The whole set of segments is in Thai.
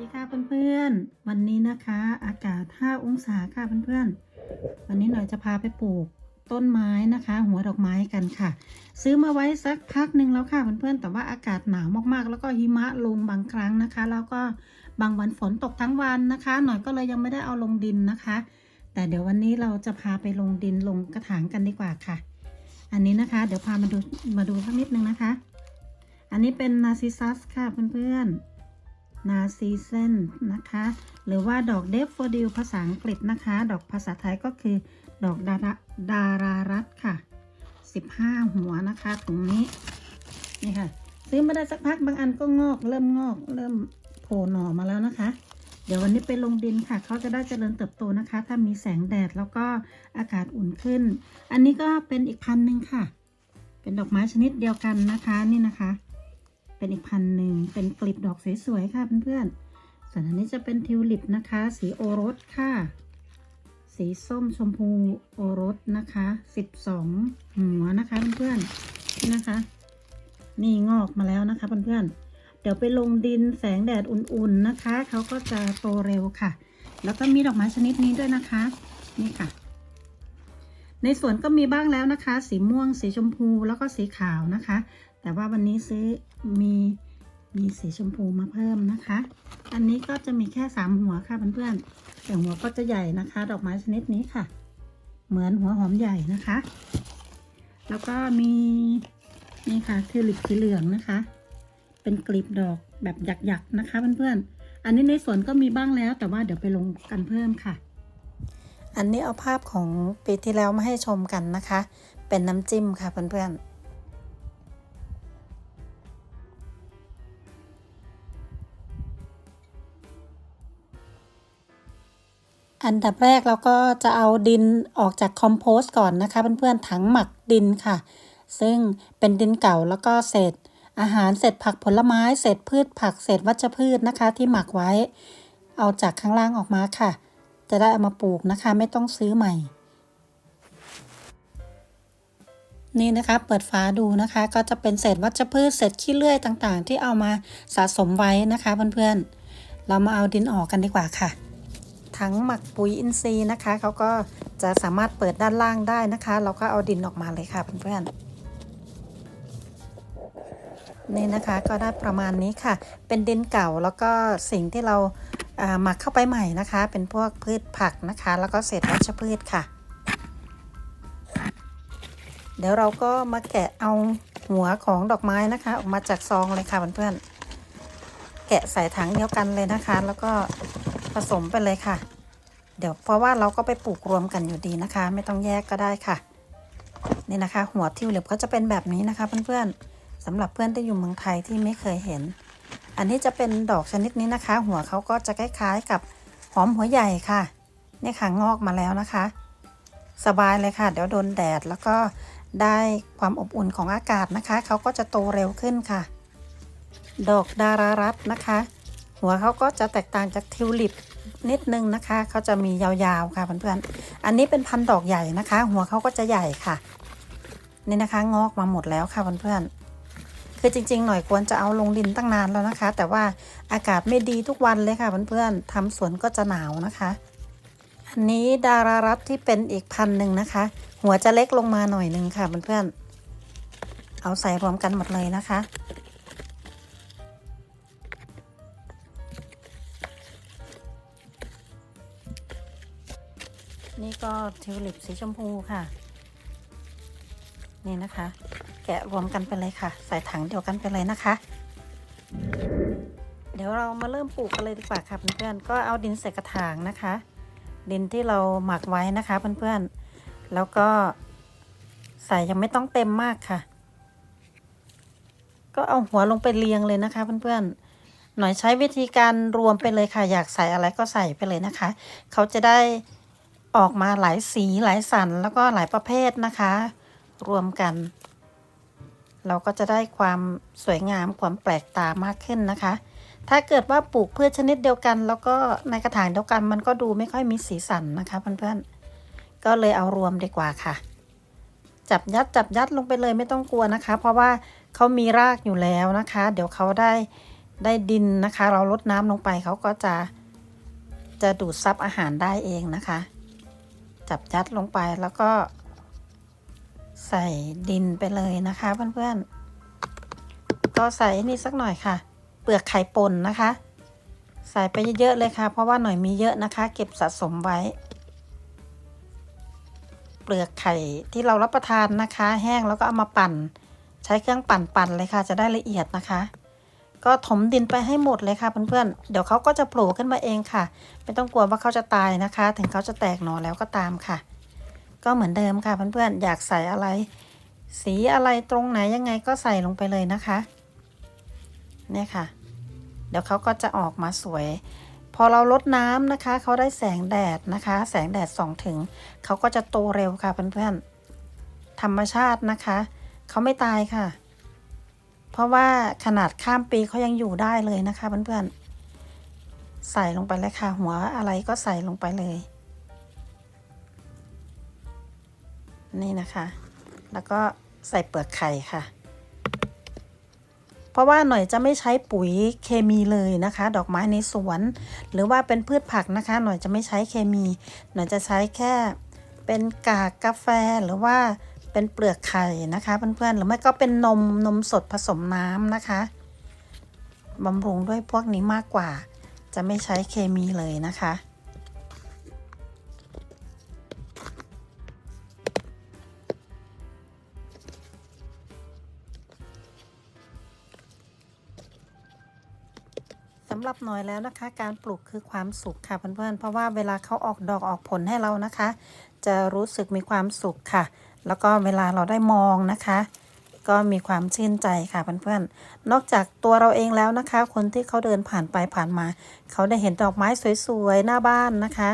ดีค่ะเพื่อนๆ วันนี้นะคะ อากาศ 5 องศาค่ะเพื่อนๆ วันนี้หน่อยจะพาไปปลูกต้นไม้นะคะ หัวดอกไม้กันค่ะ ซื้อมาไว้สักพักหนึ่งแล้วค่ะเพื่อนๆ แต่ว่าอากาศหนาวมากๆ แล้วก็หิมะลงบางครั้งนะคะ แล้วก็บางวันฝนตกทั้งวันนะคะ หน่อยก็เลยยังไม่ได้เอาลงดินนะคะ แต่เดี๋ยววันนี้เราจะพาไปลงดินลงกระถางกันดีกว่าค่ะ อันนี้นะคะ เดี๋ยวพามาดูมาดูสักนิดนึงนะคะ อันนี้เป็นนาซิซัสค่ะเพื่อนๆ นาซีเซนนะคะ หรือว่าดอกเดฟโฟดิลภาษาอังกฤษนะคะ ดอกภาษาไทยก็คือ ดอกดาราดารารัตค่ะ 15 หัวนะคะตรงนี้นี่ค่ะ ซื้อมาได้สักพักบางอันก็งอก เริ่มงอก เริ่มโผล่หน่อมาแล้วนะคะ เดี๋ยววันนี้ไปลงดินค่ะ เขาจะได้เจริญเติบโตนะคะ ถ้ามีแสงแดดแล้วก็อากาศอุ่นขึ้น อันนี้ก็เป็นอีกพันหนึ่งค่ะ เป็นดอกไม้ชนิดเดียวกันนะคะนี่นะคะ เป็นอีกพันหนึ่งเป็นกลีบดอกสวยๆค่ะเพื่อนๆส่วนอันนี้จะเป็นทิวลิปนะคะ สีโอรสค่ะ สีส้มชมพูโอรสนะคะ12หัวนะคะเพื่อนๆนี่นะคะ นี่งอกมาแล้วนะคะเพื่อนๆเดี๋ยวไปลงดินแสงแดดอุ่นๆนะคะเขาก็จะโตเร็วค่ะ แล้วก็มีดอกไม้ชนิดนี้ด้วยนะคะ นี่ค่ะในสวนก็มีบ้างแล้วนะคะ สีม่วง สีชมพูแล้วก็สีขาวนะคะ แต่ว่าวันนี้ซื้อ มีมีสีชมพูมาเพิ่มนะคะ อันนี้ก็จะมีแค่สามหัวค่ะเพื่อนๆแต่หัวก็จะใหญ่นะคะ ดอกไม้ชนิดนี้ค่ะ เหมือนหัวหอมใหญ่นะคะ แล้วก็มีนี่ค่ะทิวลิปสีเหลืองนะคะ เป็นกลีบดอกแบบหยักๆนะคะเพื่อนๆ อันนี้ในสวนก็มีบ้างแล้ว แต่ว่าเดี๋ยวไปลงกันเพิ่มค่ะ อันนี้เอาภาพของปีที่แล้วมาให้ชมกันนะคะ เป็นน้ำจิ้มค่ะเพื่อนๆ อันดับแรกเราก็จะเอาดินออกจากคอมโพสต์ก่อนนะคะเพื่อนๆถังหมักดินค่ะ ซึ่งเป็นดินเก่าแล้วก็เศษอาหารเศษผักผลไม้เศษพืชผักเศษวัชพืชนะคะ ที่หมักไว้ เอาจากข้างล่างออกมาค่ะ จะได้เอามาปลูกนะคะ ไม่ต้องซื้อใหม่ นี่นะคะ เปิดฝาดูนะคะ ก็จะเป็นเศษวัชพืชเศษขี้เลื่อยต่างๆ ที่เอามาสะสมไว้นะคะเพื่อนๆเรามาเอาดินออกกันดีกว่าค่ะ ถังหมักปุ๋ยอินทรีย์นะคะเขาก็จะสามารถเปิดด้านล่างได้นะคะ เราก็เอาดินออกมาเลยค่ะเพื่อนๆนี่นะคะก็ได้ประมาณนี้ค่ะ เป็นดินเก่าแล้วก็สิ่งที่เราอ่าหมักเข้าไปใหม่นะคะ เป็นพวกพืชผักนะคะ แล้วก็เศษวัชพืชค่ะ เดี๋ยวเราก็มาแกะเอาหัวของดอกไม้นะคะ ออกมาจากซองเลยค่ะเพื่อนๆแกะใส่ถังเดียวกันเลยนะคะ แล้วก็ ผสมไปเลยค่ะ เดี๋ยวเพราะว่าเราก็ไปปลูกรวมกันอยู่ดีนะคะ ไม่ต้องแยกก็ได้ค่ะ นี่นะคะ หัวทิวลิปก็จะเป็นแบบนี้นะคะ เพื่อนๆสำหรับเพื่อนที่อยู่เมืองไทยที่ไม่เคยเห็น อันนี้จะเป็นดอกชนิดนี้นะคะ หัวเขาก็จะคล้ายๆกับหอมหัวใหญ่ค่ะนี่ค่ะงอกมาแล้วนะคะ สบายเลยค่ะ เดี๋ยวโดนแดดแล้วก็ได้ความอบอุ่นของอากาศนะคะ เขาก็จะโตเร็วขึ้นค่ะ ดอกดารารัตน์นะคะ หัวเขาก็จะแตกต่างจากทิวลิปนิดนึงนะคะเขาจะมียาวๆค่ะเพื่อนๆอันนี้เป็นพันธุ์ดอกใหญ่นะคะ หัวเขาก็จะใหญ่ค่ะ นี่นะคะงอกมาหมดแล้วค่ะเพื่อนๆคือจริง ๆ หน่อยควรจะเอาลงดินตั้งนานแล้วนะคะ แต่ว่าอากาศไม่ดีทุกวันเลยค่ะเพื่อนๆทำสวนก็จะหนาวนะคะ อันนี้ดารารัตที่เป็นอีกพันธุ์หนึ่งนะคะ หัวจะเล็กลงมาหน่อยหนึงค่ะเพื่อนๆเอาใส่รวมกันหมดเลยนะคะ นี่ก็ทิวลิปสีชมพูค่ะ นี่นะคะ แกะรวมกันไปเลยค่ะ ใส่ถังเดียวกันไปเลยนะคะ เดี๋ยวเรามาเริ่มปลูกกันเลยดีกว่าค่ะเพื่อนๆก็เอาดินใส่กระถางนะคะ ดินที่เราหมักไว้นะคะเพื่อนๆแล้วก็ใส่ยังไม่ต้องเต็มมากค่ะ ก็เอาหัวลงไปเรียงเลยนะคะเพื่อนๆหน่อยใช้วิธีการรวมไปเลยค่ะ อยากใส่อะไรก็ใส่ไปเลยนะคะ เขาจะได้ ออกมาหลายสีหลายสันแล้วก็หลายประเภทนะคะ รวมกัน เราก็จะได้ความสวยงามความแปลกตามากขึ้นนะคะ ถ้าเกิดว่าปลูกพืชชนิดเดียวกัน แล้วก็ในกระถางเดียวกันมันก็ดูไม่ค่อยมีสีสันนะคะเพื่อนๆก็เลยเอารวมดีกว่าค่ะ จับยัดจับยัดลงไปเลยไม่ต้องกลัวนะคะ เพราะว่าเขามีรากอยู่แล้วนะคะ เดี๋ยวเขาได้ได้ดินนะคะ เราลดน้ำลงไปเขาก็จะจะดูดซับอาหารได้เองนะคะ จับยัดลงไปแล้วก็ ใส่ดินไปเลยนะคะเพื่อนๆก็ใส่นี่สักหน่อยค่ะ เปลือกไข่ป่นนะคะ ใส่ไปเยอะๆเลยค่ะ เพราะว่าหน่อยมีเยอะนะคะ เก็บสะสมไว้ เปลือกไข่ที่เรารับประทานนะคะ แห้งแล้วก็เอามาปั่น ใช้เครื่องปั่นๆเลยค่ะ จะได้ละเอียดนะคะ ก็ถมดินไปให้หมดเลยค่ะเพื่อนๆ เดี๋ยวเขาก็จะโผล่ขึ้นมาเองค่ะ ไม่ต้องกลัวว่าเขาจะตายนะคะ ถึงเขาจะแตกหนอแล้วก็ตามค่ะ ก็เหมือนเดิมค่ะเพื่อนๆ อยากใส่อะไร สีอะไรตรงไหนยังไงก็ใส่ลงไปเลยนะคะ เนี่ยค่ะ เดี๋ยวเขาก็จะออกมาสวย พอเราลดน้ำนะคะ เขาได้แสงแดดนะคะ แสงแดดส่องถึง เขาก็จะโตเร็วค่ะเพื่อนๆ ธรรมชาตินะคะ เขาไม่ตายค่ะ เพราะว่าขนาดข้ามปีเขายังอยู่ได้เลยนะคะเพื่อนๆ ใส่ลงไปเลยค่ะ หัวอะไรก็ใส่ลงไปเลย นี่นะคะ แล้วก็ใส่เปลือกไข่ค่ะ เพราะว่าหน่อยจะไม่ใช้ปุ๋ยเคมีเลยนะคะ ดอกไม้ในสวน หรือว่าเป็นพืชผักนะคะ หน่อยจะไม่ใช้เคมี หน่อยจะใช้แค่เป็นกากกาแฟหรือว่า เป็นเปลือกไข่นะคะเพื่อนๆหรือไม่ก็เป็นนมนมสดผสมน้ำนะคะบำรุงด้วยพวกนี้มากกว่า จะไม่ใช้เคมีเลยนะคะ สำหรับหน่อยแล้วนะคะ การปลูกคือความสุขค่ะเพื่อนๆเพราะว่าเวลาเขาออกดอกออกผลให้เรานะคะ จะรู้สึกมีความสุขค่ะ แล้วก็เวลาเราได้มองนะคะ ก็มีความชื่นใจค่ะเพื่อนๆ นอกจากตัวเราเองแล้วนะคะ คนที่เขาเดินผ่านไปผ่านมา เขาได้เห็นดอกไม้สวยๆ หน้าบ้านนะคะ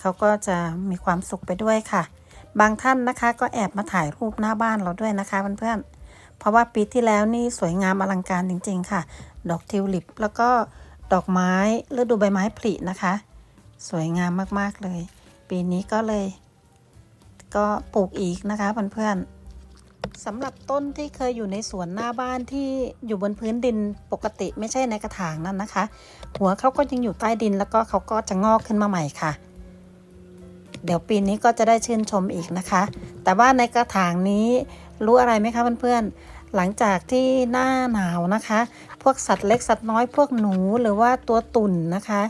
เขาก็จะมีความสุขไปด้วยค่ะ บางท่านนะคะก็แอบมาถ่ายรูปหน้าบ้านเราด้วยนะคะเพื่อนๆ เพราะว่าปีที่แล้วนี่สวยงามอลังการจริง ๆ ค่ะ ดอกทิวลิป แล้วก็ดอกไม้ฤดูใบไม้ผลินะคะ สวยงามมากๆเลย ปีนี้ก็เลย ก็ปลูกอีกนะคะเพื่อนๆสำหรับต้นที่เคยอยู่ในสวนหน้าบ้านที่อยู่บนพื้นดินปกติไม่ใช่ในกระถางนั่นนะคะ หัวเขาก็ยังอยู่ใต้ดินแล้วก็เขาก็จะงอกขึ้นมาใหม่ค่ะ เดี๋ยวปีนี้ก็จะได้ชื่นชมอีกนะคะ แต่ว่าในกระถางนี้รู้อะไรไหมคะเพื่อนๆหลังจากที่หน้าหนาวนะคะ พวกสัตว์เล็กสัตว์น้อยพวกหนูหรือว่าตัวตุ่นนะคะ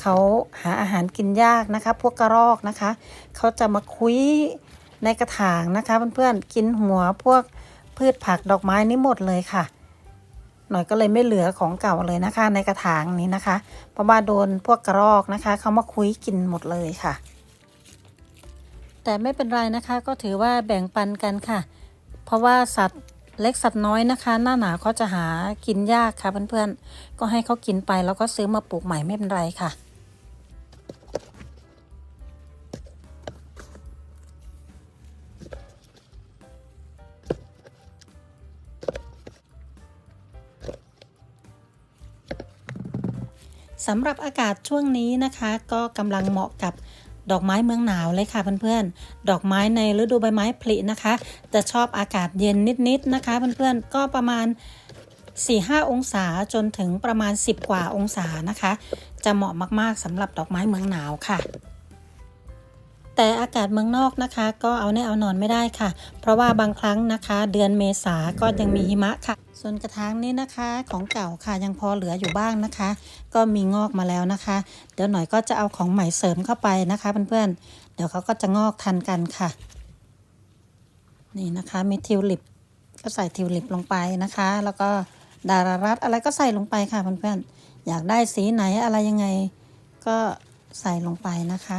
เขาหาอาหารกินยากนะคะ พวกกระรอกนะคะ เขาจะมาคุย ในกระถางนะคะเพื่อนๆกินหัวพวกพืชผักดอกไม้นี่หมดเลยค่ะ หน่อยก็เลยไม่เหลือของเก่าเลยนะคะ ในกระถางนี้นะคะ เพราะว่าโดนพวกกระรอกนะคะเขามาคุยกินหมดเลยค่ะ แต่ไม่เป็นไรนะคะก็ถือว่าแบ่งปันกันค่ะ เพราะว่าสัตว์เล็กสัตว์น้อยนะคะ หน้าหนาวเขาจะหากินยากค่ะเพื่อนๆก็ให้เขากินไปแล้วก็ซื้อมาปลูกใหม่ไม่เป็นไรค่ะ สำหรับอากาศช่วงนี้นะคะ ก็กำลังเหมาะกับดอกไม้เมืองหนาวเลยค่ะเพื่อนๆ ดอกไม้ในฤดูใบไม้ผลินะคะ จะชอบอากาศเย็นนิดๆนะคะเพื่อนๆ ก็ประมาณ 4-5 องศาจนถึงประมาณ 10 กว่าองศานะคะ จะเหมาะมากๆสำหรับดอกไม้เมืองหนาวค่ะ แต่อากาศเมืองนอกนะคะ ก็เอาแน่เอานอนไม่ได้ค่ะ เพราะว่าบางครั้งนะคะ เดือนเมษาก็ยังมีหิมะค่ะ ส่วนกระถางนี้นะคะของเก่าค่ะยังพอเหลืออยู่บ้างนะคะ ก็มีงอกมาแล้วนะคะ เดี๋ยวหน่อยก็จะเอาของใหม่เสริมเข้าไปนะคะเพื่อนๆเดี๋ยวเขาก็จะงอกทันกันค่ะ นี่นะคะมีทิวลิปก็ใส่ทิวลิปลงไปนะคะ แล้วก็ดารารัตอะไรก็ใส่ลงไปค่ะเพื่อนๆอยากได้สีไหนอะไรยังไงก็ใส่ลงไปนะคะ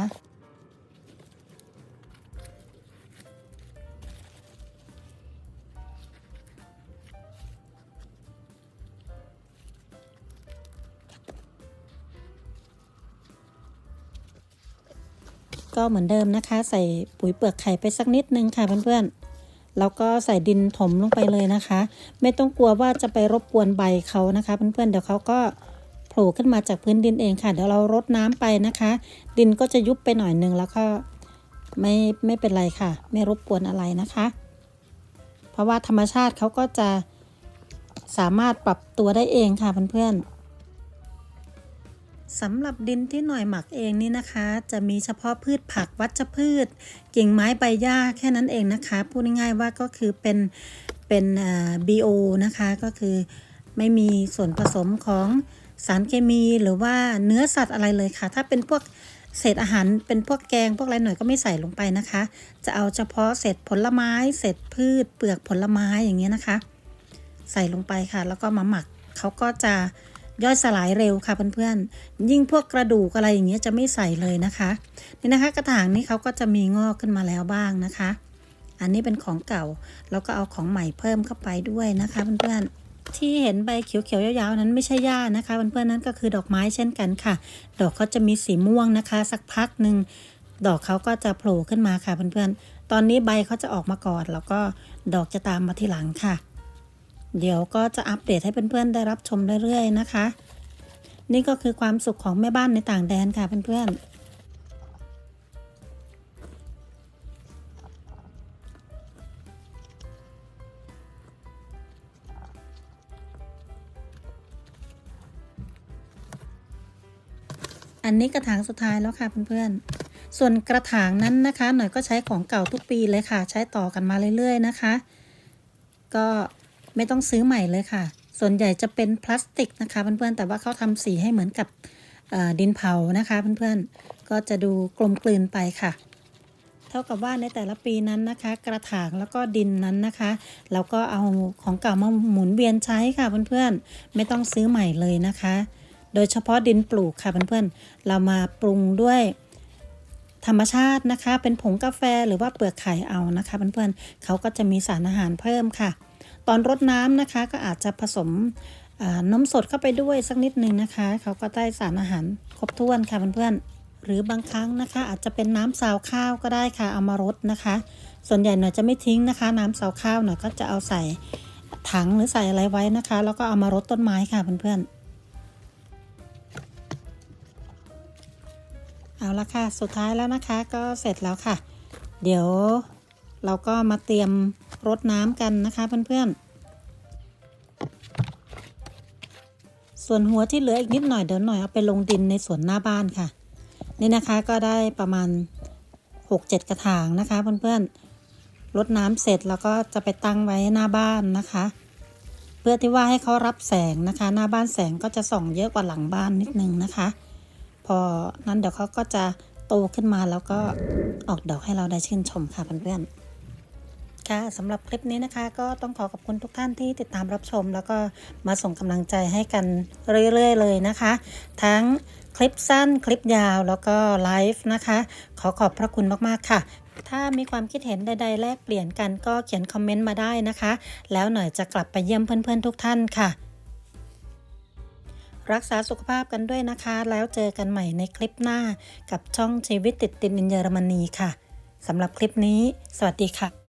ก็เหมือนเดิมนะคะ ใส่ปุ๋ยเปลือกไข่ไปสักนิดนึงค่ะเพื่อนๆ แล้วก็ใส่ดินถมลงไปเลยนะคะ ไม่ต้องกลัวว่าจะไปรบกวนใบเขานะคะเพื่อนๆ เดี๋ยวเขาก็โผล่ขึ้นมาจากพื้นดินเองค่ะ เดี๋ยวเรารดน้ำไปนะคะ ดินก็จะยุบไปหน่อยนึงแล้วก็ไม่ไม่เป็นไรค่ะ ไม่รบกวนอะไรนะคะ เพราะว่าธรรมชาติเขาก็จะสามารถปรับตัวได้เองค่ะเพื่อนๆ สำหรับดินที่หน่อยหมักเองนี่นะคะ จะมีเฉพาะพืชผักวัชพืช กิ่งไม้ใบหญ้าแค่นั้นเองนะคะ พูดง่ายๆว่าก็คือเป็นเป็นบีโอนะคะก็คือไม่มีส่วนผสมของสารเคมีหรือว่าเนื้อสัตว์อะไรเลยค่ะ ถ้าเป็นพวกเศษอาหารเป็นพวกแกงพวกอะไรหน่อยก็ไม่ใส่ลงไปนะคะ จะเอาเฉพาะเศษผลไม้ เศษพืช เปลือกผลไม้อย่างเงี้ยนะคะ ใส่ลงไปค่ะ แล้วก็มาหมักเขาก็จะ ย่อยสลายเร็วค่ะเพื่อนๆ ยิ่งพวกกระดูกอะไรอย่างเงี้ยจะไม่ใส่เลยนะคะนี่นะคะ กระถางนี้เขาก็จะมีงอกขึ้นมาแล้วบ้างนะคะ อันนี้เป็นของเก่าแล้วก็เอาของใหม่เพิ่มเข้าไปด้วยนะคะเพื่อนๆที่เห็นใบเขียวๆยาวๆนั้นไม่ใช่หญ้านะคะเพื่อนๆนั้นก็คือดอกไม้เช่นกันค่ะ ดอกเขาจะมีสีม่วงนะคะ สักพักหนึ่งดอกเขาก็จะโผล่ขึ้นมาค่ะเพื่อนๆตอนนี้ใบเขาจะออกมาก่อนแล้วก็ดอกจะตามมาทีหลังค่ะ เดี๋ยวก็จะอัปเดตให้เพื่อนๆได้รับชมเรื่อยๆนะคะ นี่ก็คือความสุขของแม่บ้านในต่างแดนค่ะเพื่อนๆอันนี้กระถางสุดท้ายแล้วค่ะเพื่อนๆ ส่วนกระถางนั้นนะคะ หน่อยก็ใช้ของเก่าทุกปีเลยค่ะ ใช้ต่อกันมาเรื่อยๆนะคะ ก็ ไม่ต้องซื้อใหม่เลยค่ะ ส่วนใหญ่จะเป็นพลาสติกนะคะเพื่อนๆแต่ว่าเขาทำสีให้เหมือนกับดินเผานะคะเพื่อนๆก็จะดูกลมกลืนไปค่ะ เท่ากับว่าในแต่ละปีนั้นนะคะ กระถางแล้วก็ดินนั้นนะคะเราก็เอาของเก่ามาหมุนเวียนใช้ค่ะเพื่อนๆไม่ต้องซื้อใหม่เลยนะคะ โดยเฉพาะดินปลูกค่ะเพื่อนๆเรามาปรุงด้วยธรรมชาตินะคะ เป็นผงกาแฟหรือว่าเปลือกไข่เอานะคะเพื่อนๆเขาก็จะมีสารอาหารเพิ่มค่ะ ตอนรดน้ำนะคะก็อาจจะผสมนมสดเข้าไปด้วยสักนิดนึงนะคะ เขาก็ได้สารอาหารครบถ้วนค่ะเพื่อนๆหรือบางครั้งนะคะ อาจจะเป็นน้ำซาวข้าวก็ได้ค่ะเอามารดนะคะ ส่วนใหญ่หน่อยจะไม่ทิ้งนะคะ น้ำซาวข้าวหน่อยก็จะเอาใส่ถังหรือใส่อะไรไว้นะคะ แล้วก็เอามารดต้นไม้ค่ะเพื่อนๆเอาละค่ะ สุดท้ายแล้วนะคะก็เสร็จแล้วค่ะ เดี๋ยวเราก็มาเตรียม รดน้ำกันนะคะเพื่อนๆ ส่วนหัวที่เหลืออีกนิดหน่อยเดี๋ยวหน่อยเอาไปลงดินในสวนหน้าบ้านค่ะ นี่นะคะก็ได้ประมาณ 6-7 กระถางนะคะเพื่อนๆรดน้ำเสร็จแล้วก็จะไปตั้งไว้หน้าบ้านนะคะ เพื่อที่ว่าให้เขารับแสงนะคะ หน้าบ้านแสงก็จะส่องเยอะกว่าหลังบ้านนิดนึงนะคะ พอนั้นเดี๋ยวเขาก็จะโตขึ้นมาแล้วก็ออกดอกให้เราได้ชื่นชมค่ะเพื่อนๆ ค่ะสำหรับคลิปนี้นะคะ ก็ต้องขอขอบคุณทุกท่านที่ติดตามรับชม แล้วก็มาส่งกำลังใจให้กันเรื่อยๆ เลยนะคะ ทั้งคลิปสั้นคลิปยาวแล้วก็ไลฟ์นะคะ ขอขอบพระคุณมากๆค่ะ ถ้ามีความคิดเห็นใดๆแลกเปลี่ยนกันก็เขียนคอมเมนต์มาได้นะคะ แล้วหน่อยจะกลับไปเยี่ยมเพื่อนๆทุกท่านค่ะ รักษาสุขภาพกันด้วยนะคะ แล้วเจอกันใหม่ในคลิปหน้ากับช่องชีวิตติดดินเยอรมนีค่ะสำหรับคลิปนี้ สวัสดีค่ะ